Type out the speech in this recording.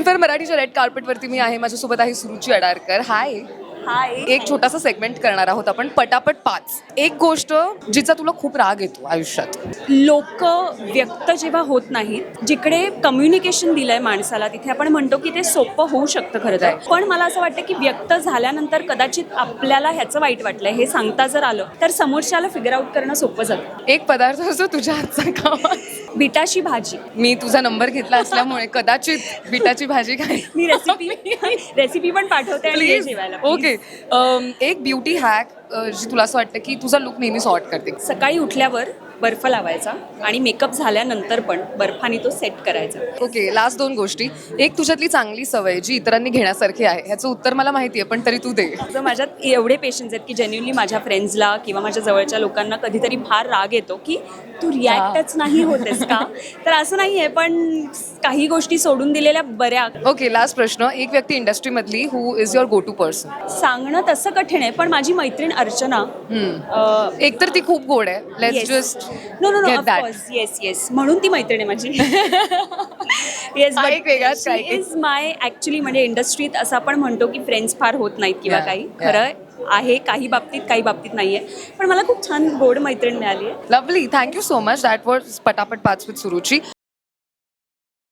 Filmfare मराठीच्या red कार्पेटवरती मी आहे. माझ्यासोबत आहे सुरुची अडारकर. हाय हाय एक छोटासा सेगमेंट करणार आहोत आपण. पटापट पाच. एक गोष्ट जिचा तुला खूप राग येतो आयुष्यात. लोक व्यक्त जेव्हा होत नाहीत जिकडे कम्युनिकेशन दिलंय माणसाला तिथे आपण म्हणतो की ते सोपं होऊ शकतं खरं तर. पण मला असं वाटतं की व्यक्त झाल्यानंतर कदाचित आपल्याला ह्याचं वाईट वाटलंय. हे सांगता जर आलं तर समोरच्याला फिगर आउट करणं सोपं जातं. एक पदार्थ असतो तुझ्या हातचा खावा बिटाची भाजी. मी तुझा नंबर घेतला असल्यामुळे कदाचित बिटाची भाजी काय मी रेसिपी रेसिपी पण पाठवते आणि प्लीज जेवायला. ओके एक ब्युटी हॅक जी तुला असं वाटतं की तुझा लुक नेहमी सॉर्ट करते. सकाळी उठल्यावर बर्फ लावायचा आणि मेकअप झाल्यानंतर पण बर्फाने तो सेट करायचा. ओके लास्ट दोन गोष्टी. एक तुझ्यातली चांगली सवय जी इतरांनी घेण्यासारखी आहे ह्याचं उत्तर मला माहिती आहे पण तरी तू दे. तर माझ्यात एवढे पेशन्स आहेत की जेन्युनली माझ्या फ्रेंड्सला किंवा माझ्या जवळच्या लोकांना कधीतरी फार राग येतो की तू रिॲक्टच नाही होतेस का? तर असं नाही आहे पण काही गोष्टी सोडून दिलेल्या बऱ्या. ओके लास्ट प्रश्न. एक व्यक्ती इंडस्ट्रीमधली who is your go to person सांगणं तसं कठीण आहे पण माझी मैत्रीण अर्चना अं, एक तर ती खूप गोड आहे. Let's. Just no no no get that. Of course yes yes म्हणून ती मैत्रीण आहे माझी. येस हा एक वेगळाच इज माय ॲक्च्युली म्हणजे इंडस्ट्रीत असं आपण म्हणतो की फ्रेंड्स फार होत नाहीत किंवा Yeah, काही. yeah. खरं आहे काही बाबतीत काही बाबतीत नाही आहे पण मला खूप छान गोड मैत्रीण मिळाली आहे lovely thank you so much that was पटापट पाच विथ सुरुची.